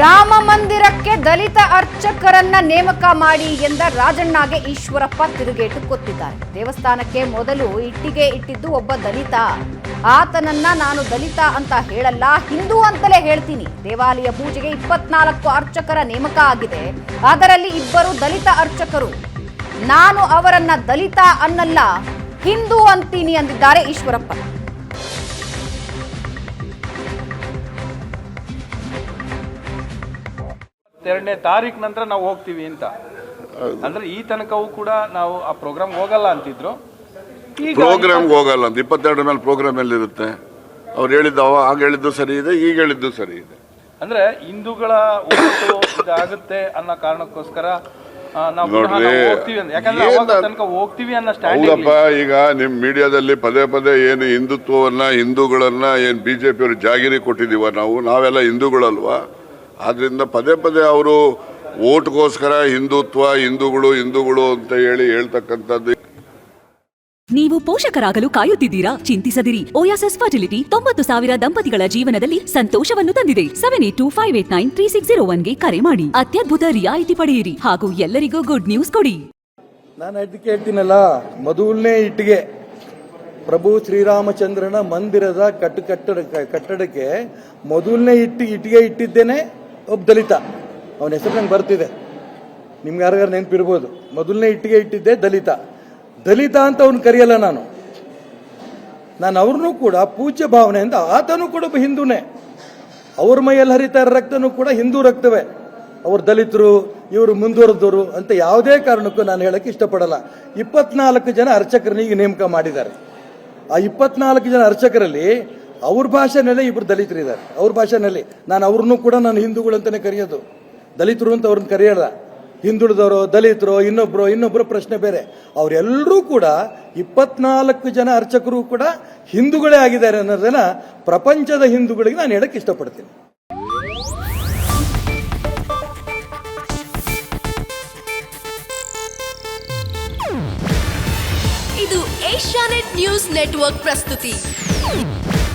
ರಾಮ ಮಂದಿರಕ್ಕೆ ದಲಿತ ಅರ್ಚಕರನ್ನ ನೇಮಕ ಮಾಡಿ ಎಂದ ರಾಜಣ್ಣಗೆ ಈಶ್ವರಪ್ಪ ತಿರುಗೇಟು ಕೊತ್ತಿದ್ದಾರೆ ದೇವಸ್ಥಾನಕ್ಕೆ ಮೊದಲು ಇಟ್ಟಿಗೆ ಇಟ್ಟಿದ್ದು ಒಬ್ಬ ದಲಿತ. ಆತನನ್ನ ನಾನು ದಲಿತ ಅಂತ ಹೇಳಲ್ಲ, ಹಿಂದೂ ಅಂತಲೇ ಹೇಳ್ತೀನಿ. ದೇವಾಲಯ ಪೂಜೆಗೆ ಇಪ್ಪತ್ನಾಲ್ಕು ಅರ್ಚಕರ ನೇಮಕ ಆಗಿದೆ. ಅದರಲ್ಲಿ ಇಬ್ಬರು ದಲಿತ ಅರ್ಚಕರು. ನಾನು ಅವರನ್ನ ದಲಿತ ಅನ್ನಲ್ಲ, ಹಿಂದೂ ಅಂತೀನಿ ಅಂದಿದ್ದಾರೆ ಈಶ್ವರಪ್ಪ. ಎರಡನೇ ತಾರೀಕು ನಂತರ ನಾವು ಹೋಗ್ತೀವಿ ಅಂತ. ಅಂದ್ರೆ ಈ ತನಕವೂ ಕೂಡ ನಾವು ಆ ಪ್ರೋಗ್ರಾಮ್ ಹೋಗಲ್ಲ ಅಂತಿದ್ರು. ಪ್ರೋಗ್ರಾಮ್ ಹೋಗಲ್ಲ ಅಂತ. ಇಪ್ಪತ್ತೆರಡು ಮೇಲೆ ಪ್ರೋಗ್ರಾಮ್ ಎಲ್ಲಿರುತ್ತೆ? ಅವ್ರು ಹೇಳಿದ್ದು ಆಗ ಹೇಳಿದ್ದು ಸರಿ ಇದೆ ಈಗ ಹೇಳಿದ್ದು ಸರಿ ಇದೆ. ಅಂದ್ರೆ ಹಿಂದೂಗಳ ಆಗುತ್ತೆ ಅನ್ನೋ ಕಾರಣಕ್ಕೋಸ್ಕರ ಹೌದಪ್ಪ ಈಗ ನಿಮ್ ಮೀಡಿಯಾದಲ್ಲಿ ಪದೇ ಪದೇ ಏನು ಹಿಂದುತ್ವವನ್ನ ಹಿಂದೂಗಳನ್ನ ಏನ್ ಬಿಜೆಪಿ ಅವರು ಜಾಗಿರಿ ಕೊಟ್ಟಿದೀವ ನಾವು? ನಾವೆಲ್ಲ ಹಿಂದೂಗಳಲ್ವಾ? ಆದ್ರಿಂದ ಪದೇ ಪದೇ ಅವರು ಓಟ್ಗೋಸ್ಕರ ಹಿಂದುತ್ವ ಹಿಂದೂಗಳು ಹಿಂದೂಗಳು ಅಂತ ಹೇಳಿ ಹೇಳ್ತಕ್ಕಂಥದ್ದು. ನೀವು ಪೋಷಕರಾಗಲು ಕಾಯುತ್ತಿದ್ದೀರಾ? ಚಿಂತಿಸದಿರಿ. ಓಯಾಸಸ್ ಫರ್ಟಿಲಿಟಿ ತೊಂಬತ್ತು ಸಾವಿರ ದಂಪತಿಗಳ ಜೀವನದಲ್ಲಿ ಸಂತೋಷವನ್ನು ತಂದಿದೆ. Seven eight two five eight nine three six zero ಒನ್ಗೆ ಕರೆ ಮಾಡಿ. ಅತ್ಯದ್ಭುತ ರಿಯಾಯಿತಿ ಪಡೆಯಿರಿ. ಹಾಗೂ ಎಲ್ಲರಿಗೂ ಗುಡ್ ನ್ಯೂಸ್ ಕೊಡಿ. ನಾನು ಅದಕ್ಕೆ ಹೇಳ್ತೀನಲ್ಲ ಮೊದಲನೇ ಇಟ್ಟಿಗೆ. ಪ್ರಭು ಶ್ರೀರಾಮಚಂದ್ರನ ಮಂದಿರದ ಕಟ್ಟು ಕಟ್ಟಡ ಕಟ್ಟಡಕ್ಕೆ ಮೊದಲನೇ ಇಟ್ಟು ಇಟ್ಟಿಗೆ ಇಟ್ಟಿದ್ದೇನೆ. ಒಬ್ಬ ದಲಿತ. ಅವನ ಹೆಸರು ನಂಗೆ ಬರ್ತಿದೆ. ನಿಮ್ಗೆ ಯಾರಿಗಾರು ನೆನಪಿರ್ಬೋದು. ಮೊದಲನೇ ಇಟ್ಟಿಗೆ ಇಟ್ಟಿದ್ದೆ ದಲಿತ. ದಲಿತ ಅಂತ ಅವ್ನು ಕರೆಯಲ್ಲ ನಾನು. ನಾನು ಅವ್ರನ್ನೂ ಕೂಡ ಪೂಜ್ಯ ಭಾವನೆಯಿಂದ ಆತನೂ ಕೂಡ ಒಬ್ಬ ಹಿಂದೂನೇ. ಅವ್ರ ಮೈಯಲ್ಲಿ ಹರಿತಾ ಇರೋ ರಕ್ತನೂ ಕೂಡ ಹಿಂದೂ ರಕ್ತವೇ. ಅವ್ರು ದಲಿತರು, ಇವರು ಮುಂದುವರೆದವರು ಅಂತ ಯಾವುದೇ ಕಾರಣಕ್ಕೂ ನಾನು ಹೇಳಕ್ಕೆ ಇಷ್ಟಪಡಲ್ಲ. ಇಪ್ಪತ್ನಾಲ್ಕು ಜನ ಅರ್ಚಕರನ್ನ ಈಗ ನೇಮಕ ಮಾಡಿದ್ದಾರೆ. ಆ ಇಪ್ಪತ್ನಾಲ್ಕು ಜನ ಅರ್ಚಕರಲ್ಲಿ ಅವ್ರ ಭಾಷೆನಲ್ಲೇ ಇಬ್ಬರು ದಲಿತರಿದ್ದಾರೆ ಅವ್ರ ಭಾಷೆನಲ್ಲಿ. ನಾನು ಅವ್ರನ್ನೂ ಕೂಡ ನಾನು ಹಿಂದೂಗಳು ಅಂತಾನೆ ಕರೆಯೋದು. ದಲಿತರು ಅಂತ ಅವ್ರನ್ನ ಕರೆಯಲ್ಲ. ಹಿಂದುಳಿದವರು ದಲಿತರು ಇನ್ನೊಬ್ಬರು ಇನ್ನೊಬ್ಬರು ಪ್ರಶ್ನೆ ಬೇರೆ. ಅವರೆಲ್ಲರೂ ಕೂಡ ಇಪ್ಪತ್ನಾಲ್ಕು ಜನ ಅರ್ಚಕರು ಕೂಡ ಹಿಂದೂಗಳೇ ಆಗಿದ್ದಾರೆ ಅನ್ನೋದನ್ನ ಪ್ರಪಂಚದ ಹಿಂದೂಗಳಿಗೆ ನಾನು ಹೇಳಕ್ಕೆ ಇಷ್ಟಪಡ್ತೀನಿ. ಇದು ಏಷ್ಯಾನೆಟ್ ನ್ಯೂಸ್ ನೆಟ್ವರ್ಕ್ ಪ್ರಸ್ತುತಿ.